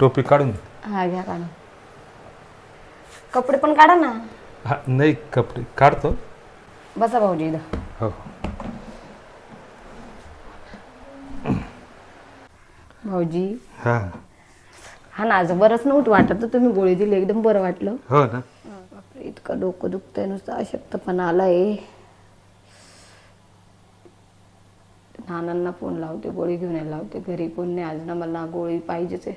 टोपी काढून हा घ्या कपडे पण काढा ना. हा नाही कपडे काढतो. बसा भाऊजी इथं. हो. भाऊजी. हा. हा ना आज बरंच नव्हतं वाटत तुम्ही गोळी दिली एकदम बरं वाटलं. हो ना. बापरे इतकं डोकं दुखतंय नुसतं अशक्तपणा आलाय. नानांना फोन लावते गोळी घेऊन यायला लावते. घरी कोण नाही आज ना मला गोळी पाहिजेच आहे.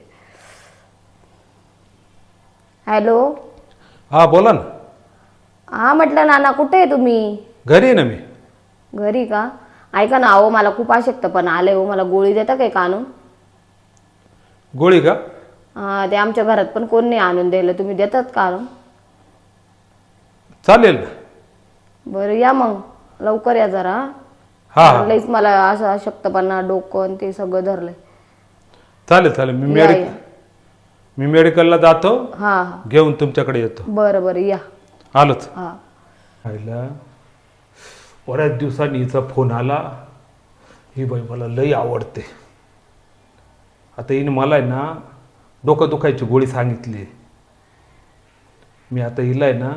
हॅलो? हा बोला ना. हा म्हटलं नाना कुठे आहे तुम्ही? घरी आहे ना मी. घरी का? ऐका ना अहो मला खूप अशक्तपणा आलंय हो. मला गोळी देता काय का आणून गोळी का? हा ते आमच्या घरात पण कोण नाही आणून द्यायला तुम्ही देतात का आणून चालेल ना. बरं या मग. लवकर या जरा. हा हा. लईच मला असं अशक्तपणा डोकं आणि ते सगळं धरलंय. चालेल चालेल. मी या, मेडिकल या. मी मेडिकलला जातो हा. हा घेऊन तुमच्याकडे येतो. बरं बरं या. आलोच हा. आईला बऱ्याच दिवसांनी हिचा फोन आला. ही बाई मला लई आवडते. आता हिने मला आहे ना डोकं दुखायची गोळी सांगितली. मी आता हिला आहे ना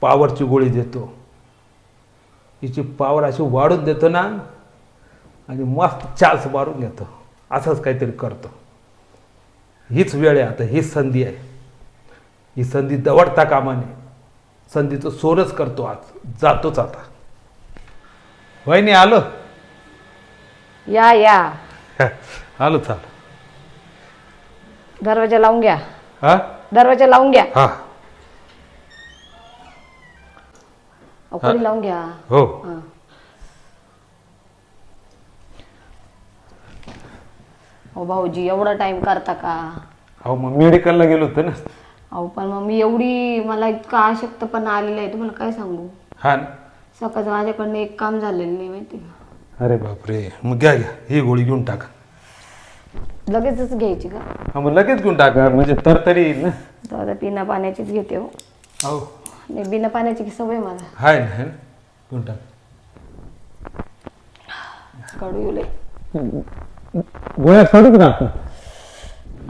पावरची गोळी देतो. हिची पावर अशी वाढून देतो ना आणि मस्त चार्ज मारून घेतो. असंच काहीतरी करतो. हीच वेळ आहे आता हीच संधी आहे. ही संधी दवडता कामा नये संधीचं सोरच करतो आज जातोच आता. वहिनी आलो? या या. आलो चाल. दरवाजा लावून घ्या. हा? दरवाजा लावून घ्या. हा. अहो, कोणी लावून घ्या? हो. हा. अहो भाऊजी एवढा टाइम करता का? अहो मग मेडिकलला गेलो होतो ना. अहो पण मग मी एवढी मला इतका अशक्तपणा आलेला आहे तुम्हाला काय सांगू? हा ना. सकाळचं माझ्याकडनं एक काम झालेलं नाही माहिती का? अरे बापरे. मग घ्या घ्या. ही गोळी घेऊन टाका. लगेचच घ्यायची का? हा मग लगेच घेऊन टाका. म्हणजे तरतरी येईल ना. तर आता बिना पाण्याचीच घेते हो. हो नाही बिना पाण्याची सवय मला. हाय ना है ना. घेऊन टाका. कडू येऊ लय. गोळ्या सोडूच टाका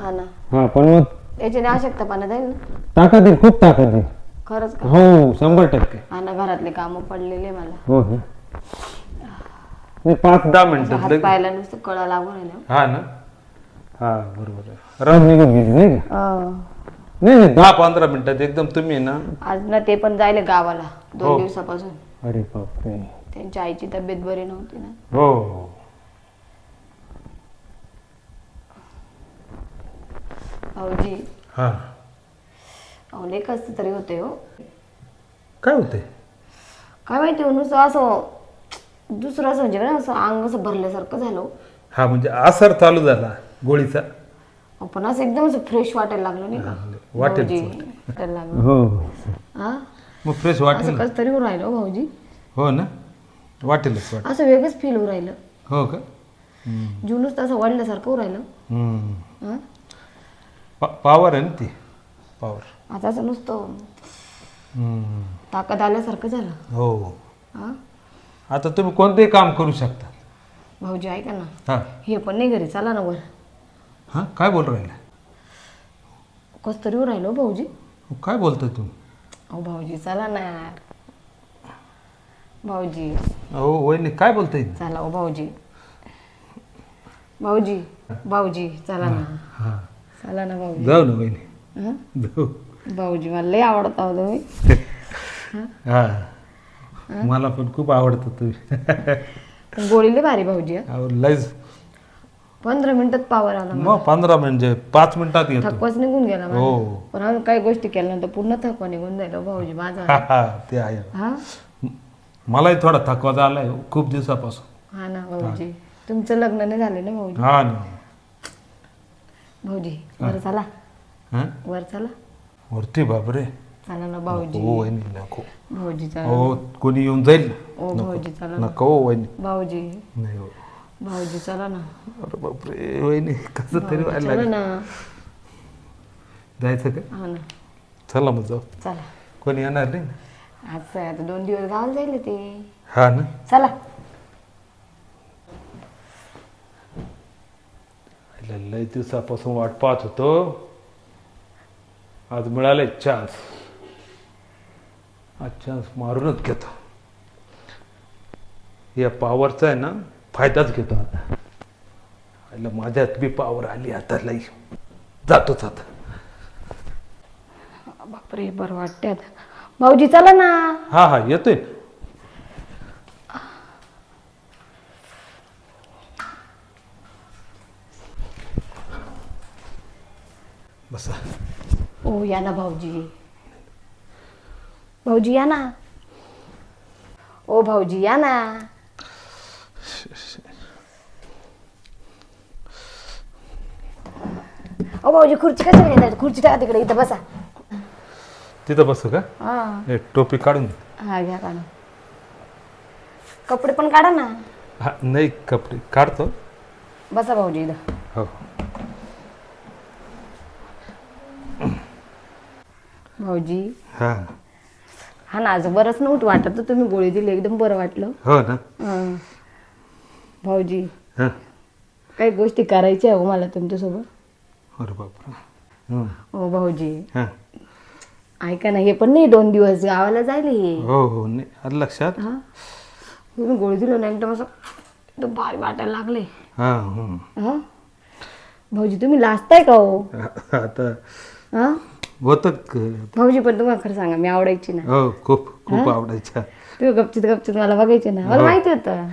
हा ना. हा पण मग याच्याने अशक्तपणा जाईल ना. ताकद येईल खूप ताकद येईल खरंच का? हो शंभर टक्के. हा ना घरातले कामं पडलेले मला. हो हो. नाही पाच दहा मिनिटात हात पायला नुसतं कळा लागून आहे ना? हा ना. हा बरोबर आहे. निघून गेली नाही का? अं, नाही नाही दहा पंधरा मिनिटात एकदम तुम्ही आहे ना? आज ना ते पण जायले गावाला दोन हो. दिवसापासून. अरे बापरे. त्यांच्या आईची तब्येत बरी नव्हती ना. हो. भाऊजी. हा. अहो लय कसं तरी होते हो. काय होते? काय माहिती हो, नुसतं असं दुसरं असं म्हणजे ना असं अंग असं भरल्यासारखं झालं हो. हा म्हणजे असर चालू झाला गोळीचा. अहो, पण असं एकदम असं फ्रेश वाटायला लागलं नाही का? वाटेल भाऊजी वाटायला लागलं. हो हा. मग फ्रेश असं वाटेल कसं तरी होऊ राहिलं हो भाऊजी. हो ना? वाटेलच वाटेल. असं वेगळंच फील होऊ राहिलं. हो का? जुनूच तसं वाढल्यासारखं होऊ राहिलं. हम्म. हा? पावर आहे ना ती. पावर आता असं नुसतं हम्म. ताकद आल्यासारखं झालं. हो. हा? आता तुम्ही कोणतेही काम करू शकता. भाऊजी ऐका ना. हा. हे पण नाही घरी चला ना वर. हा? काय बोल राहिला? कस तरी होऊ राहिलो भाऊजी. काय बोलताय तुम्ही? अहो भाऊजी चला ना. यार भाऊजी. हो वहिनी काय बोलताय? चला ओ भाऊजी. भाऊजी भाऊजी चला ना. हा. चला ना भाऊजी? जाऊ ना हं? जाऊ. भाऊजी मला लय आवडता हो तुम्ही हा. मला पण खूप आवडतं तुम्ही पण गोळी लय भारी भाऊजी हं. लयच. पंधरा मिनिटात पावर आला मला. मग पंधरा म्हणजे पाच मिनिटात येतो. थकवाच निघून गेला माझा. हो. पण अजून काही गोष्टी केल्यानंतर पूर्ण थकवा निघून जाईल हो भाऊजी माझा. हा, हा, ते आहे. हा? मलाही थोडा थकवा झालाय खूप दिवसापासून. हा ना भाऊजी. तुमचं लग्न नाही झालं ना भाऊजी? हा ना. भाऊजी वर चला. हा? वर चला. वरती बापरे. चला ना भाऊजी. हो वहिनी नको. भाऊजी चला हो कोणी येऊन जाईल ओ भाऊजी चला ना. नको हो वहिनी. भाऊजी. नाही हो. भाऊजी चला ना. अरे बापरे वहिनी कसं तरी व्हायला चला लागलं. ना. जायचं का? हा ना. चला मग जाऊ. चला. कोणी येणार नाही? आज आता दोन दिवस गावाला जाईल ते. हा ना? चला. लय लय दिवसापासून वाट पाहत होतो. आज मिळाले चान्स आज चान्स मारूनच घेतो. या पावरचा आहे ना फायदाच घेतो आता. आईला माझ्यात बी पावर आली आता लई. जातोच आता बापरे बरं वाटते आता. भाऊजी चला ना. हा हा येतोय. बसा. ओ या ना भाऊजी. भाऊजी या ना. ओ भाऊजी या ना. ओ भाऊजी खुर्ची कशाला घेतात खुर्ची टाका तिकडे इथं बसा. तिथं बसू का? हा. हे टोपी काढून. हा घ्या काढून. कपडे पण काढा ना. हा नाही कपडे काढतो. बसा भाऊजी इथं. हो. भाऊजी. हा. हा ना आज बरंच नव्हतं वाटत तर तुम्ही गोळी दिली एकदम बरं वाटलं. हो ना. हं. भाऊजी हा. काही गोष्टी करायच्या आहे हो मला तुमच्यासोबत? अरे बापरे. हं. हो भाऊजी. हा. ऐका ना हे पण नाही दोन दिवस गावाला जायला हे. हो हो नाही. आलं लक्षात? हा. तुम्ही गोळी दिलं ना एकदम असं एकदम भारी वाटायला लागले. हा हं. हा. भाऊजी तुम्ही लाजताय का हो? आता हा? होतं क- भाऊजी पण तुम्हाला खरं सांगा मी आवडायची ना. हो खूप खूप आवडायच्या. तुम्ही गपचित गपचित मला बघायचे ना. मला माहिती होतं.